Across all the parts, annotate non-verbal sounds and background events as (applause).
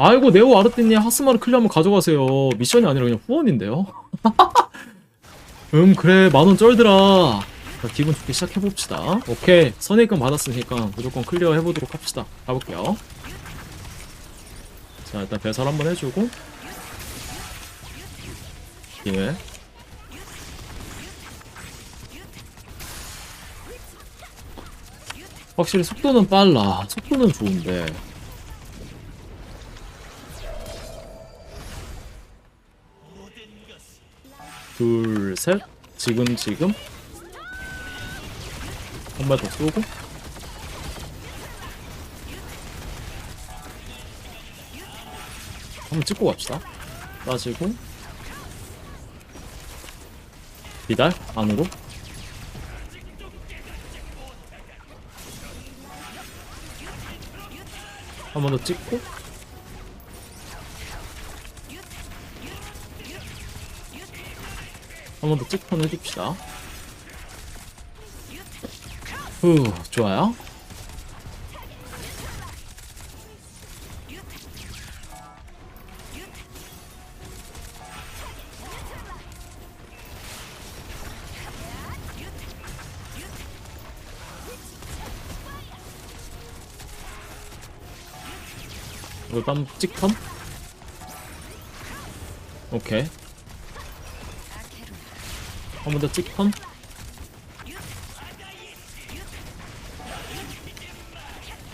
아이고 네오 아르띠니 하스마르 클리어하면 가져가세요. 미션이 아니라 그냥 후원인데요? (laughs) 음 그래. 만원 쩔더라. 자, 기분 좋게 시작해봅시다. 오케이. 선입금 받았으니까 무조건 클리어 해보도록 합시다. 가볼게요. 자 일단 배설 한번 해주고. 기회 확실히 속도는 빨라. 속도는 좋은데 둘, 셋. 지금, 지금. 한 발 더 쏘고. 한번 찍고 갑시다. 빠지고. 비달, 안으로. 한 번 더 찍고. 한 번더 찍턴 해줍시다. 후, 좋아요. 이거 땀 찍턴? 오케이. 한 번 더 찍턴?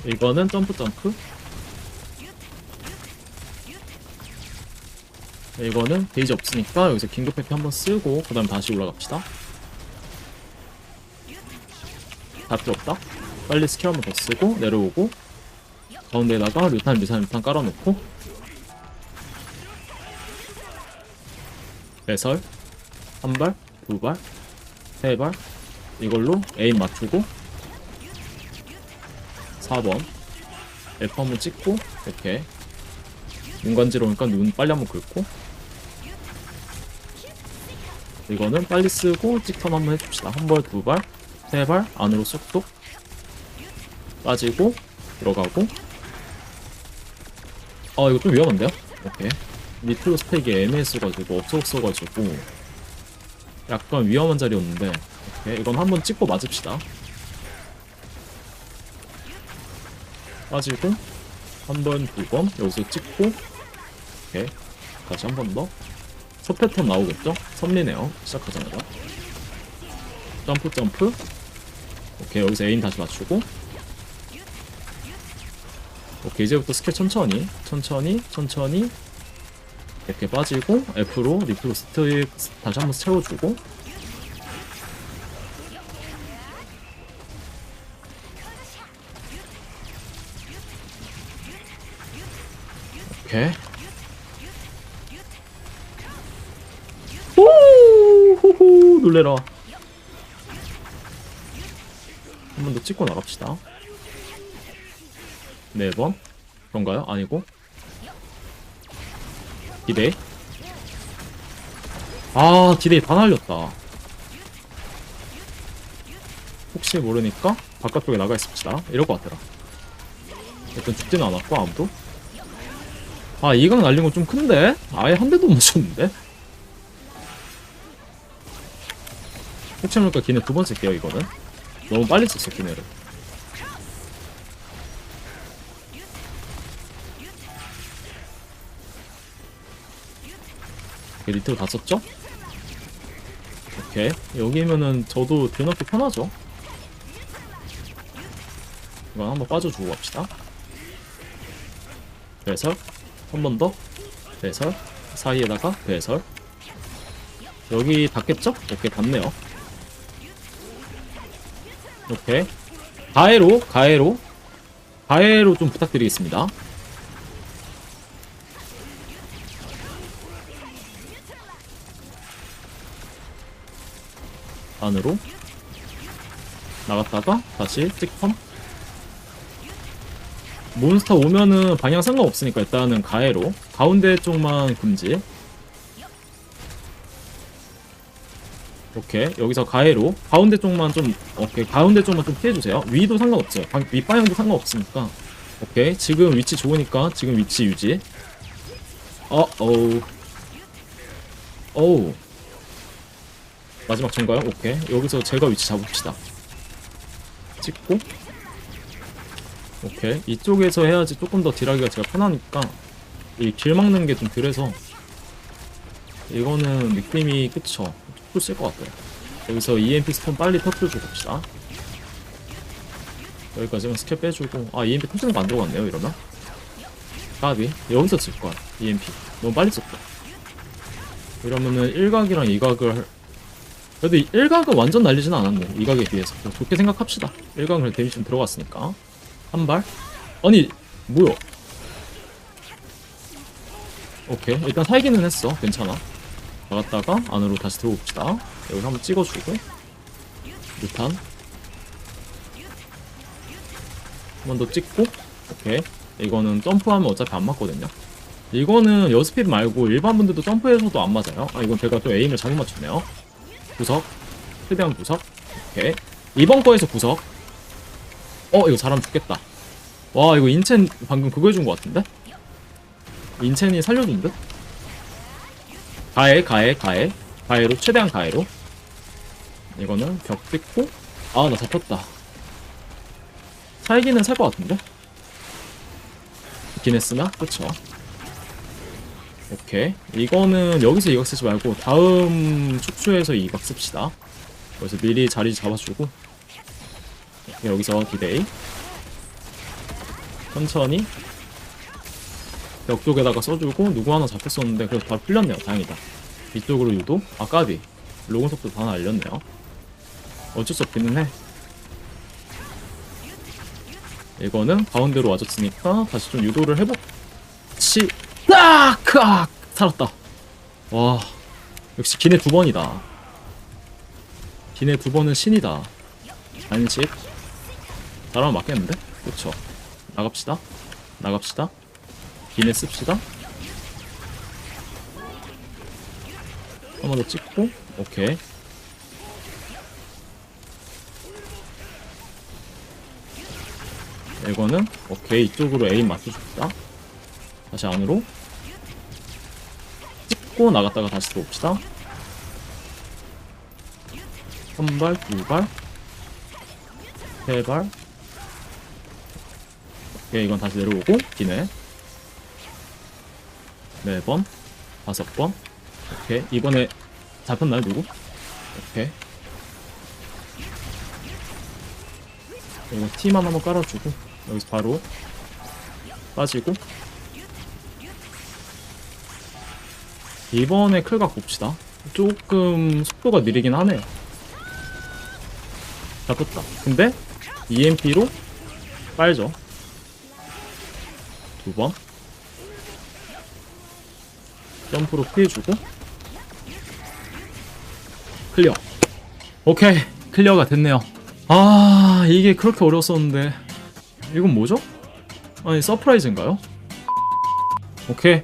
이거는 점프 점프. 이거는 데이지 없으니까 여기서 긴급 회피 한번 쓰고 그 다음 다시 올라갑시다. 다 필요 없다? 빨리 스킬 한번 더 쓰고 내려오고 가운데에다가 류탄 류탄 류탄 깔아놓고. 배설. 한 발, 두 발, 세 발 이걸로 에임 맞추고 4번. F 한번 찍고 이렇게. 눈 간지러우니까 눈 빨리 한번 긁고. 이거는 빨리 쓰고 찍턴 한번 해줍시다. 한 발, 두 발, 세 발 안으로 쏙쏙 빠지고 들어가고. 아 이거 좀 위험한데요? 오케이. 니트로 스택이 애매했어가지고 없어졌어가지고 약간 위험한 자리였는데. 오케이 이건 한번 찍고 맞읍시다. 빠지고 한 번, 두번 여기서 찍고. 오케이 다시 한 번 더. 첫 패턴 나오겠죠? 선미네요 시작하자마자. 점프 점프. 오케이 여기서 에임 다시 맞추고. 오케이 이제부터 스킬 천천히 천천히 천천히 이렇게 빠지고 F로 리프로 스틱 다시 한번 채워주고. 오케이. 오호호 놀래라. 한 번 더 찍고 나갑시다. 네번. 그런가요? 아니고 디데이 아 디데이 다 날렸다. 혹시 모르니까 바깥쪽에 나가 있읍시다. 이럴 것 같더라. 일단 죽지는 않았고 아무도. 아 이강 날린 건 좀 큰데? 아예 한 대도 못 맞췄는데? 혹시 모르니까 기내 두번 쓸게요 이거는. 너무 빨리 썼어 기내를 리틀 다 썼죠? 오케이. 여기면은 저도 드넣기 편하죠. 이건 한번 빠져주고 갑시다. 배설. 한 번 더. 배설. 사이에다가 배설. 여기 닿겠죠? 오케이 닿네요. 오케이. 가해로 가해로. 가해로 좀 부탁드리겠습니다 안으로 나갔다가 다시 찍펌 몬스터 오면은 방향 상관없으니까 일단은 가해로. 가운데 쪽만 금지. 오케이. 여기서 가해로. 가운데 쪽만 좀 오케이. 가운데 쪽만 좀 피해주세요. 위도 상관없죠. 방- 윗방향도 상관없으니까. 오케이. 지금 위치 좋으니까 지금 위치 유지. 어, 어우. 어우. 마지막 전가요? 오케이. 여기서 제가 위치 잡읍시다. 찍고. 오케이. 이쪽에서 해야지 조금 더 딜하기가 제가 편하니까 이 길 막는 게 좀 덜해서 이거는 느낌이 그쵸. 쓸것 같아요. 여기서 EMP 스톤 빨리 터트려주고 봅시다. 여기까지만 스킬 빼주고 아 EMP 터트는 거안 들어갔네요 이러면 까비 여기서 쓸 거야 EMP 너무 빨리 썼다 이러면은 1각이랑 2각을 할... 그래도 1각은 완전 날리진 않았네 2각에 비해서. 좋게 생각합시다. 1각은 데미지 좀 들어갔으니까. 한 발? 아니 뭐야? 오케이 일단 살기는 했어. 괜찮아. 나갔다가 안으로 다시 들어봅시다. 여기 한번 찍어주고. 루탄. 한 번 더 찍고. 오케이. 이거는 점프하면 어차피 안 맞거든요. 이거는 여스핏 말고 일반 분들도 점프해서도 안 맞아요. 아 이건 제가 또 에임을 잘못 맞췄네요 구석 최대한 구석. 오케이. 이번 거에서 구석. 어 이거 사람 죽겠다. 와 이거 인첸 방금 그거 해준 것 같은데? 인첸이 살려준 듯? 가해 가해 가해. 가해로 최대한 가해로. 이거는 벽 찍고. 아 나 잡혔다. 살기는 살 것 같은데? 기네스나? 그쵸 오케이 이거는 여기서 이각 쓰지 말고 다음 축소에서 이각 씁시다. 그래서 미리 자리 잡아주고. 오케이, 여기서 디데이. 천천히. 벽 쪽에다가 써주고 누구 하나 잡혔었는데 그래서 바로 풀렸네요. 다행이다. 이쪽으로 유도. 아까비. 로건 속도 다 날렸네요. 어쩔 수 없기는 해. 이거는 가운데로 와줬으니까 다시 좀 유도를 해보 지 딱! 아! 살았다. 와 역시 기내 두 번이다. 기내 두 번은 신이다. 안식 잘하면 맞겠는데? 그쵸. 나갑시다. 나갑시다. 기내 씁시다. 한 번 더 찍고 오케이. 이거는 오케이 이쪽으로 에임 맞춰줍시다. 다시 안으로 찍고 나갔다가 다시 들어옵시다. 한발 두발 세발. 오케이 이건 다시 내려오고 기네 네번 다섯 번. 오케이 이번에 잡혔나요 누구? 오케이. 이거 T만 한번 깔아주고 여기서 바로 빠지고 이번에 클각 봅시다. 조금 속도가 느리긴 하네요. 잡혔다. 근데 EMP로 빨죠. 두번. 점프로 피해주고. 클리어. 오케이. 클리어가 됐네요. 아 이게 그렇게 어려웠었는데. 이건 뭐죠? 아니 서프라이즈인가요? 오케이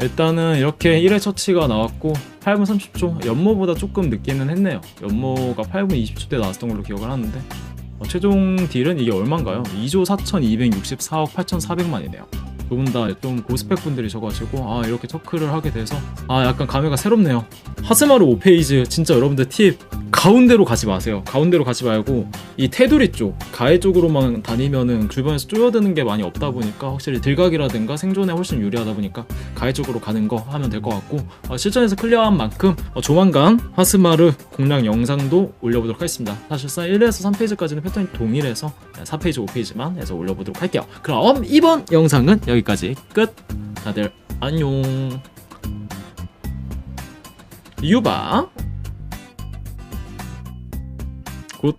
일단은 이렇게 1회 처치가 나왔고 8분 30초? 연모보다 조금 늦기는 했네요. 연모가 8분 20초 때 나왔던 걸로 기억을 하는데 어, 최종 딜은 이게 얼만가요? 2조 4264억 8400만이네요. 두 분 다 좀 고스펙 분들이셔가지고 아 이렇게 터크를 하게 돼서 아 약간 감회가 새롭네요. 하스마루 5페이지 진짜 여러분들 팁 가운데로 가지 마세요. 가운데로 가지 말고 이 테두리 쪽, 가해 쪽으로만 다니면은 주변에서 쪼여드는 게 많이 없다 보니까 확실히 들각이라든가 생존에 훨씬 유리하다 보니까 가해 쪽으로 가는 거 하면 될 것 같고 어, 실전에서 클리어한 만큼 어, 조만간 하스마르 공략 영상도 올려보도록 하겠습니다. 사실상 1에서 3페이지까지는 패턴이 동일해서 4페이지, 5페이지만 해서 올려보도록 할게요. 그럼 이번 영상은 여기까지 끝. 다들 안녕. 유바 Kut.